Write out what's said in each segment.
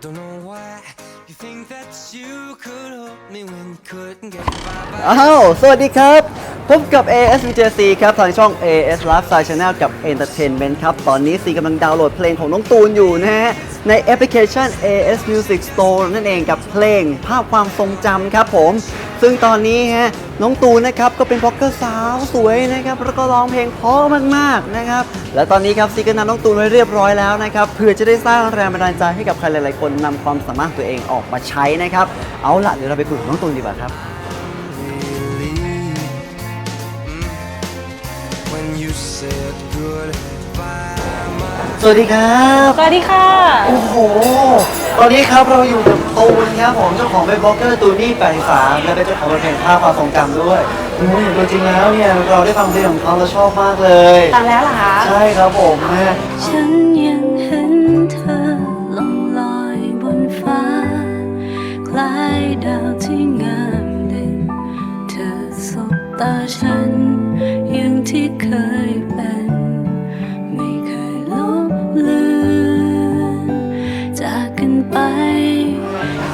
Don't know why you think that you could help me when you couldn't get by. by อ้าว สวัสดีครับ พบกับ ASVJC ครับทางช่อง AS Lifestyle Channel กับ Entertainment ครับ ตอนนี้ซีกำลังดาวน์โหลดเพลงของน้องตูนอยู่นะฮะ ในแอปพลิเคชัน AS Music Store นั่นเองกับเพลงภาพความทรงจำครับผม ซึ่งตอนนี้ฮะน้องตูนนะครับก็เป็นบล็อกเกอร์สาวสวยนะครับแล้วก็ร้องเพลงเพราะมากๆนะครับและตอนนี้ครับซีก็นำน้องตูนไว้เรียบร้อยแล้วนะครับเพื่อจะได้สร้างแรงบันดาลใจให้กับใครหลายๆคนนำความสามารถตัวเองออกมาใช้นะครับเอาล่ะเดี๋ยวเราไปคุยกับน้องตูนดีกว่าครับ สวัสดีครับ สวัสดีค่ะ โอ้โห ตอนนี้ครับเราอยู่กับตูนครับผมเจ้าของเว็บบล็อกเกอร์ตูนนี่83และเป็นเจ้าของเพลงภาพความทรงจำด้วยอืมตัวจริงแล้วเนี่ยเราได้ฟังเพลงของเขาเราชอบมากเลย ฟังแล้วเหรอคะใช่ครับผมแม่ฉันยังเห็นเธอล่องลอยบนฟ้า คล้ายดาวที่งามเด่น เธอสบตาฉัน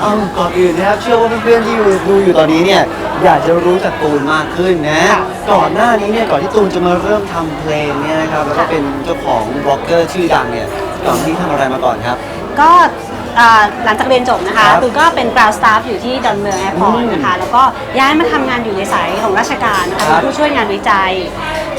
เอาก่อนอื่นนะครับ เชื่อว่าเพื่อนๆที่ดูอยู่ตอนนี้เนี่ยอยากจะรู้จักตูนมากขึ้นนะ ก่อนหน้านี้เนี่ยก่อนที่ตูนจะมาเริ่มทำเพลงเนี่ยนะครับแล้วก็เป็นเจ้าของบล็อกเกอร์ชื่อดังเนี่ยก่อนที่ทำอะไรมาก่อนครับ ก็อ่าหลังจากเรียนจบนะคะครับตูนก็เป็น ground staff อยู่ที่ดอนเมืองแอร์พอร์ตอืมนะคะ แล้วก็ย้ายมาทำงานอยู่ในสายของราชการนะคะครับเป็นผู้ช่วยงานวิจัย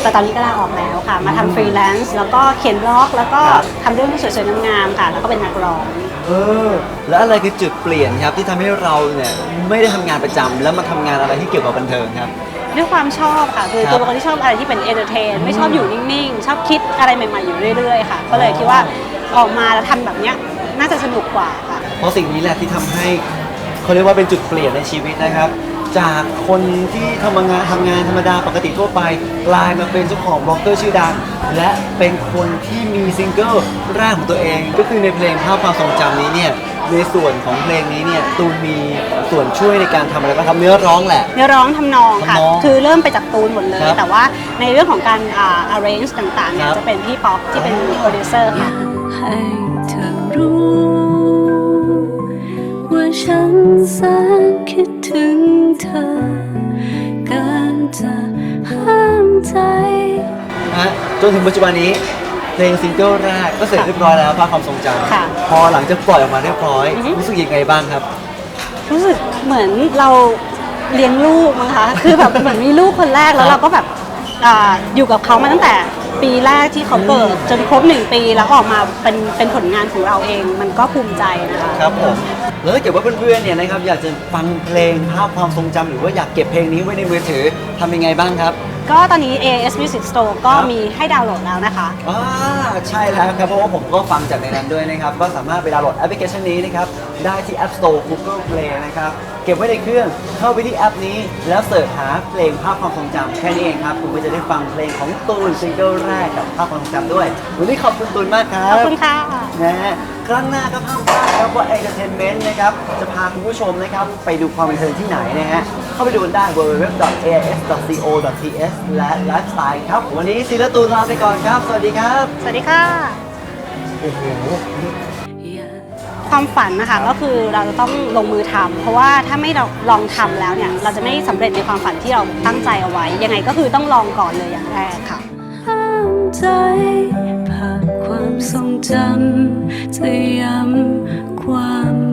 แต่ตอนนี้ก็ลาออกแล้วค่ะ มาทำฟรีแลนซ์แล้วก็เขียนบล็อก แล้วก็ครับ ทำเรื่องที่สวยๆงามๆค่ะ แล้วก็เป็นนักร้อง เออ แล้วอะไรคือจุดเปลี่ยนครับที่ทำให้เราเนี่ยไม่ได้ทำงานประจำแล้วมาทำงานอะไรที่เกี่ยวกับบันเทิงครับ ด้วยความชอบค่ะ คือครับตัวเป็นคนที่ชอบอะไรที่เป็นเอนเตอร์เทนไม่ชอบอยู่นิ่งๆ ชอบคิดอะไรใหม่ๆ อยู่เรื่อยๆ ค่ะ ก็เลยคิดว่าออกมาแล้วทำแบบเนี้ยน่าจะสนุกกว่าค่ะ เพราะสิ่งนี้แหละที่ทำให้เขาเรียกว่าเป็นจุดเปลี่ยนในชีวิตนะครับ จากคนที่ทำงานทำงานธรรมดาปกติทั่วไปกลายมาเป็นเจ้าของบล็อกเกอร์ชื่อดัง และเป็นคนที่มีซิงเกิลแรกของตัวเอง ก็คือในเพลงภาพความทรงจำนี้เนี่ยในส่วนของเพลงนี้เนี่ยตูนมีส่วนช่วยในการทำอะไรบ้างครับเนื้อร้องแหละ เนื้อร้องทำนองค่ะ ทำนองคือเริ่มไปจากตูนหมดเลย ครับแต่ว่าในเรื่องของการอ่า arrange ต่างๆเนี่คยรับ จะเป็นพี่ป๊อกที่เป็นอ๋อโปรดิวเซอร์ค่ะ ให้เธอรู้ จะห้ามใจ นะฮะจนถึงปัจจุบันนี้เพลงซิงเกิลแรกก็เสร็จเรียบร้อยแล้วภาพความทรงจค่ะำพอหลังจากปล่อยออกมาเรียบร้อย อือฮึ รู้สึกยังไงบ้างครับ รู้สึกเหมือนเราเลี้ยงลูกมั้งคะ คือแบบเหมือนมีลูกคนแรกแล้วครับเราก็แบบอ่าอยู่กับเขามาตั้งแต่ปีแรกที่เขาเปิดจนครบหนึ่งปีแล้วออกมาเป็นเป็นผลงานของเราเอง มันก็ภูมิใจนะคะ ครับผม แล้วถ้าเกิดว่าเพื่อนๆเนี่ยนะครับอยากจะฟังเพลงภาพความทรงจำหรือว่าอยากเก็บเพลงนี้ไว้ในมือถือทำยังไงบ้างครับ ก็ตอนนี้ AS Music Store ก็ครับมีให้ดาวน์โหลดแล้วนะคะ อ่าใช่แล้วครับ เพราะว่าผมก็ฟังจากในนั้นด้วยนะครับ ก็สามารถไปดาวน์โหลดแอปพลิเคชันนี้นะครับ ได้ที่ App Store Google Play นะครับ เก็บไว้ในเครื่องเข้าไปที่แอปนี้ แล้วเสิร์ชหาเพลงภาพความทรงจำแค่นี้เองครับ คุณก็จะได้ฟังเพลงของตูนซิงเกิลแรกกับภาพความทรงจำด้วย วันนี้ขอบคุณตูนมากครัขบอบคุณค่ะ นะฮะ ครั้งหน้าก็ห้ามพลาดครับว่า Entertainment นะครับจะพาคุณผู้ชมนะครับไปดูความบันเทิงที่ไหนนะฮะเข้าไปดูกันได้ www.as.co.th และ Lifestyle ครับ วันนี้ศิลตูนลาไปก่อนครับ สวัสดีครับ สวัสดีค่ะ โอ้โห ความฝันนะคะก็คือเราจะต้องลงมือทำเพราะว่าถ้าไม่เราลองทำแล้วเนี่ย เราจะไม่สำเร็จในความฝันที่เราตั้งใจเอาไว้ ยังไงก็คือต้องลองก่อนเลยอย่างแรกค่ะ ห้ามใจภาพความ ทรงจำจะย้ำความ